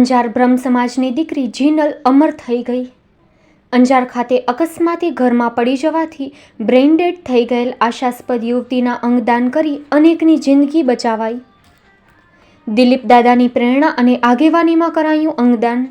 અંજાર બ્રહ્મ સમાજની દીકરી જીનલ અમર થઈ ગઈ. અંજાર ખાતે અકસ્માતે ઘરમાં પડી જવાથી બ્રેઇનડેડ થઈ ગયેલ આશાસ્પદ યુવતીના અંગદાન કરી અનેકની જિંદગી બચાવાઈ. દિલીપ દાદાની પ્રેરણા અને આગેવાનીમાં કરાયું અંગદાન.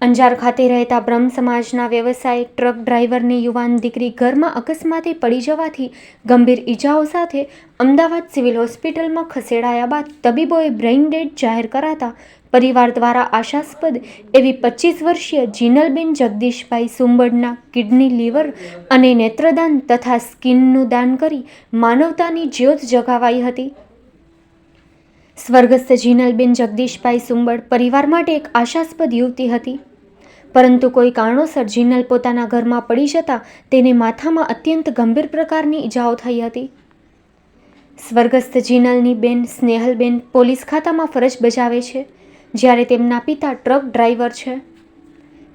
અંજાર ખાતે રહેતા બ્રહ્મ સમાજના વ્યવસાય ટ્રક ડ્રાઈવરની યુવાન દીકરી ઘરમાં અકસ્માતે પડી જવાથી ગંભીર ઈજાઓ સાથે અમદાવાદ સિવિલ હોસ્પિટલમાં ખસેડાયા બાદ તબીબોએ બ્રેઇન ડેડ જાહેર કરાતા પરિવાર દ્વારા આશાસ્પદ એવી પચીસ વર્ષીય જીનલબેન જગદીશભાઈ સુંબડના કિડની લીવર અને નેત્રદાન તથા સ્કિનનું દાન કરી માનવતાની જ્યોત જગાવાઈ હતી. સ્વર્ગસ્થ જીનલબેન જગદીશભાઈ સુંબડ પરિવાર માટે એક આશાસ્પદ યુવતી હતી. પરંતુ કોઈ કારણોસર જીનલ પોતાના ઘરમાં પડી જતા તેને માથામાં અત્યંત ગંભીર પ્રકારની ઈજાઓ થઈ હતી. સ્વર્ગસ્થ જીનલની બેન સ્નેહલબેન પોલીસ ખાતામાં ફરજ બજાવે છે. જ્યારે તેમના પિતા ટ્રક ડ્રાઈવર છે.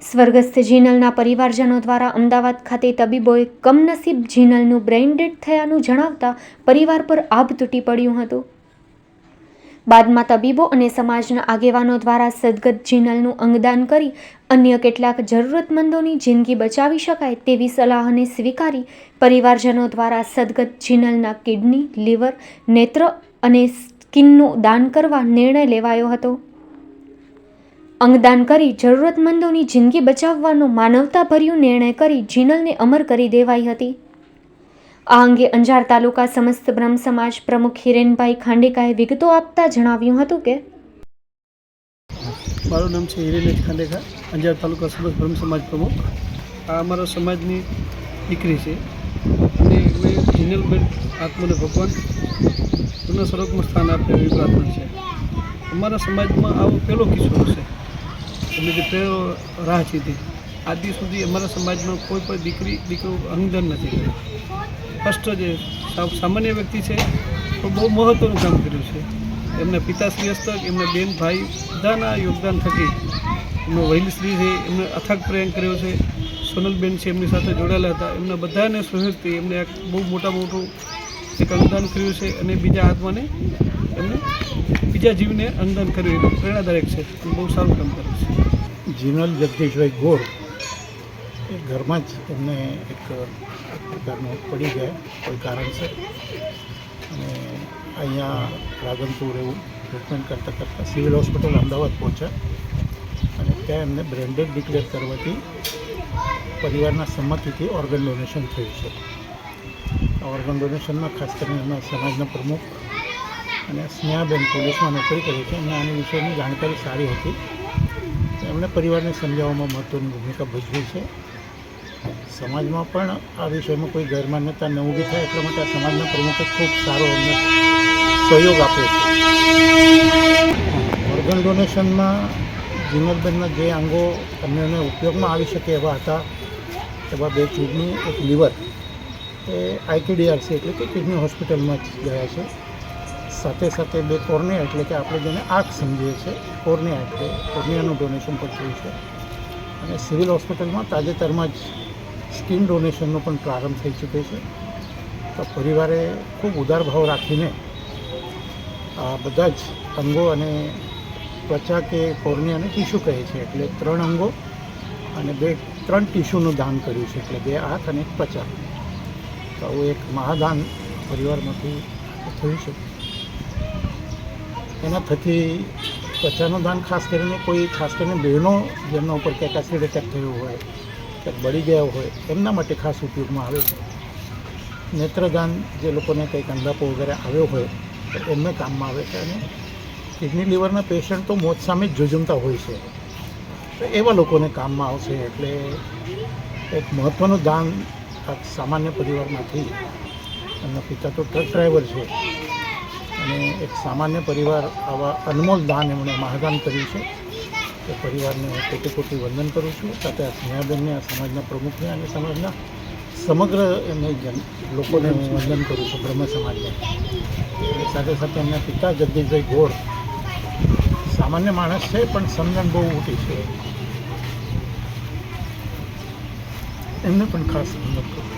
સ્વર્ગસ્થ જીનલના પરિવારજનો દ્વારા અમદાવાદ ખાતે તબીબોએ કમનસીબ જીનલનું બ્રેઇન થયાનું જણાવતા પરિવાર પર આભ તૂટી પડ્યું હતું. બાદમાં તબીબો અને સમાજના આગેવાનો દ્વારા સદગત જીનલનું અંગદાન કરી અન્ય કેટલાક જરૂરતમંદોની જિંદગી બચાવી શકાય તેવી સલાહને સ્વીકારી પરિવારજનો દ્વારા સદગત જીનલના કિડની, લીવર, નેત્ર અને સ્કિનનું દાન કરવા નિર્ણય લેવાયો હતો. અંગદાન કરી જરૂરતમંદોની જિંદગી બચાવવાનો માનવતાભર્યું નિર્ણય કરી જીનલને અમર કરી દેવાઈ હતી. આ અંગે અંજાર તાલુકા સમસ્ત બ્રહ્મ સમાજ પ્રમુખ હિરેનભાઈ ખાંડેકાએ વિગતો આપતા જણાવ્યું હતું કે, મારું નામ છે હિરેનભાઈ ખાંડેકા, અંજાર તાલુકા સમસ્ત બ્રહ્મ સમાજ પ્રમુખ. આ અમારા સમાજની દીકરી છે. અને મેં જીનલબેન આત્મને ભગવાન પૂર્ણ સ્વરૂપમાં સ્થાન આપે એવી પ્રાર્થના છે. અમારા સમાજમાં આવો પહેલો કિસ્સો હશે. જે પહેલો રાહ ચીધી આજ સુધી અમારા સમાજમાં કોઈ પણ દીકરી, દીકરો અંગદાન નથી કર્યું. ફર્સ્ટ જે સામાન્ય વ્યક્તિ છે, તો બહુ મહત્ત્વનું કામ કર્યું છે. એમના પિતાશ્રી હસ્તક, એમના બેન ભાઈ બધાના યોગદાન થકી એમનો વહીલશ્રી છે, એમને અથાગ પ્રયાણ કર્યો છે. સોનલબેન છે, એમની સાથે જોડાયેલા હતા. એમના બધાને સહયોગથી એમને બહુ મોટા મોટું એક અંગદાન કર્યું છે અને બીજા આત્માને એમને બીજા જીવને અંગદાન કર્યું. એ પ્રેરણાદાયક છે. બહુ સારું કામ કર્યું છે. જીનલ જગદીશભાઈ ગોળ એ ઘરમાં જ એમને એક પ્રકારનો પડી ગયા, કોઈ કારણસર અને અહીંયા રાધનપુર એવું ટ્રીટમેન્ટ કરતાં કરતાં સિવિલ હોસ્પિટલ અમદાવાદ પહોંચ્યા. અને ત્યાં એમને બ્રેન્ડેડ ડિક્લેર કરવાથી પરિવારના સંમતિથી ઓર્ગન ડોનેશન થયું છે. ઓર્ગન ડોનેશનમાં ખાસ કરીને એમના સમાજના પ્રમુખ અને સ્નેહાબેન પોલીસમાં નોકરી કરી છે. એમને આની વિશેની જાણકારી સારી હતી. એમણે પરિવારને સમજાવવામાં મહત્ત્વની ભૂમિકા ભજવી છે. સમાજમાં પણ આ વિષયમાં કોઈ ગેરમાન્યતા ન ઊભી થાય એટલા માટે સમાજના પ્રમુખે ખૂબ સારો અમને સહયોગ આપ્યો છે. ઓર્ગન ડોનેશનમાં જીનલબેનના જે અંગો અન્યને ઉપયોગમાં આવી શકે એવા હતા, એવા બે કિડની એક લીવર. એ આઈકેડીઆરસી એટલે કે કિડની હોસ્પિટલમાં જ ગયા છે. સાથે સાથે બે કોર્નિયા એટલે કે આપણે જેને આંખ સમજીએ છીએ કોર્નિયા એટલે કોર્નિયાનું ડોનેશન પણ થયું છે. અને સિવિલ હોસ્પિટલમાં તાજેતરમાં જ સ્કિન ડોનેશનનો પણ પ્રારંભ થઈ ચૂક્યો છે. તો પરિવારે ખૂબ ઉદાર ભાવ રાખીને આ બધા જ અંગો અને ત્વચા કે કોર્નિયાને ટીશ્યુ કહે છે, એટલે ત્રણ અંગો અને બે, ત્રણ ટીશ્યુનું દાન કર્યું છે, એટલે બે આંખ અને ત્વચા. તો આવું એક મહાદાન પરિવારમાંથી થયું છે. એના થકી ત્વચાનું દાન ખાસ કરીને કોઈ ખાસ કરીને બહેનો જેમના ઉપર ક્યાંક એસિડ એટેક થયો હોય, ક્યાંક બળી ગયા હોય, એમના માટે ખાસ ઉપયોગમાં આવે છે. નેત્રદાન જે લોકોને કંઈક અંધાપો વગેરે આવ્યો હોય, તો એમને કામમાં આવે છે. અને કિડની લીવરના પેશન્ટ તો મોત સામે જ જોજમતા હોય છે. તો એવા લોકોને કામમાં આવશે એટલે એક મહત્ત્વનું દાન સામાન્ય પરિવારમાંથી એમના પિતા તો ટ્રક ડ્રાઈવર છે. અને એક સામાન્ય પરિવાર આવા અનમોલ દાન એમણે મહાદાન કર્યું છે. એ પરિવારને હું કોટી કોટી વંદન કરું છું. સાથે આ સ્નેહાબેનને, આ સમાજના પ્રમુખને અને સમાજના સમગ્ર એમને લોકોને હું વંદન કરું છું, બ્રહ્મ સમાજને. સાથે સાથે એમના પિતા જગદીશભાઈ ગોળ સામાન્ય માણસ છે, પણ સમજણ બહુ ઊંટી છે. એમને પણ ખાસ વંદન કરું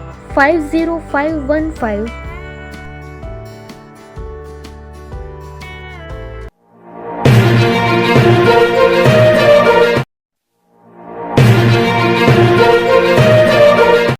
50515